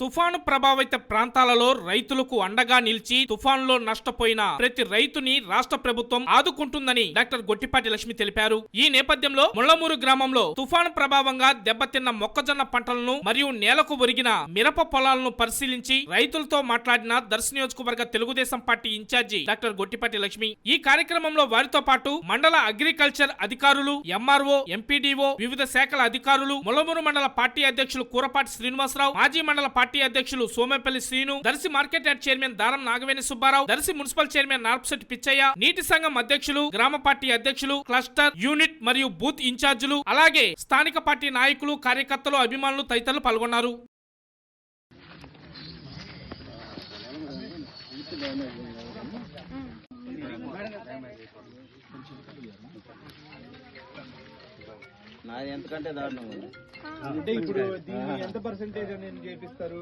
తుఫాను ప్రభావిత ప్రాంతాలలో రైతులకు అండగా నిలిచి తుఫాన్లో నష్టపోయిన ప్రతి రైతుని రాష్ట్ర ప్రభుత్వం ఆదుకుంటుందని డాక్టర్ గొట్టిపాటి లక్ష్మి తెలిపారు. ఈ నేపథ్యంలో ముళ్ళమూరు గ్రామంలో తుఫాను ప్రభావంగా దెబ్బతిన్న మొక్కజొన్న పంటలను మరియు నేలకు ఒరిగిన మిరప పొలాలను పరిశీలించి రైతులతో మాట్లాడిన దర్శ నియోజకవర్గ Telugu Desam party incharge doctor Gottipati Lakshmi. ఈ కార్యక్రమంలో వారితో పాటు మండల అగ్రికల్చర్ అధికారులు ఎంఆర్ఓ ఎంపీడీఓ వివిధ శాఖల అధికారులు ముళ్ళమూరు మండల పార్టీ అధ్యక్షులు కూరపాటి శ్రీనివాసరావు మాజీ మండల పార్టీ పార్టీ అధ్యక్షులు Somepalli Srinu Darsi market yard chairman Daram Nagaveni Subbarao Darsi municipal chairman Narpasetti Pichaiah నీటి సంఘం అధ్యక్షులు గ్రామ పార్టీ అధ్యక్షులు క్లస్టర్ యూనిట్ మరియు బూత్ ఇన్ఛార్జీలు అలాగే స్థానిక పార్టీ నాయకులు కార్యకర్తలు అభిమానులు తదితరులు పాల్గొన్నారు. నాది ఎంతకంటే దారుణం అంటే ఇప్పుడు దీన్ని ఎంత పర్సెంటేజ్ అని చేపిస్తారు?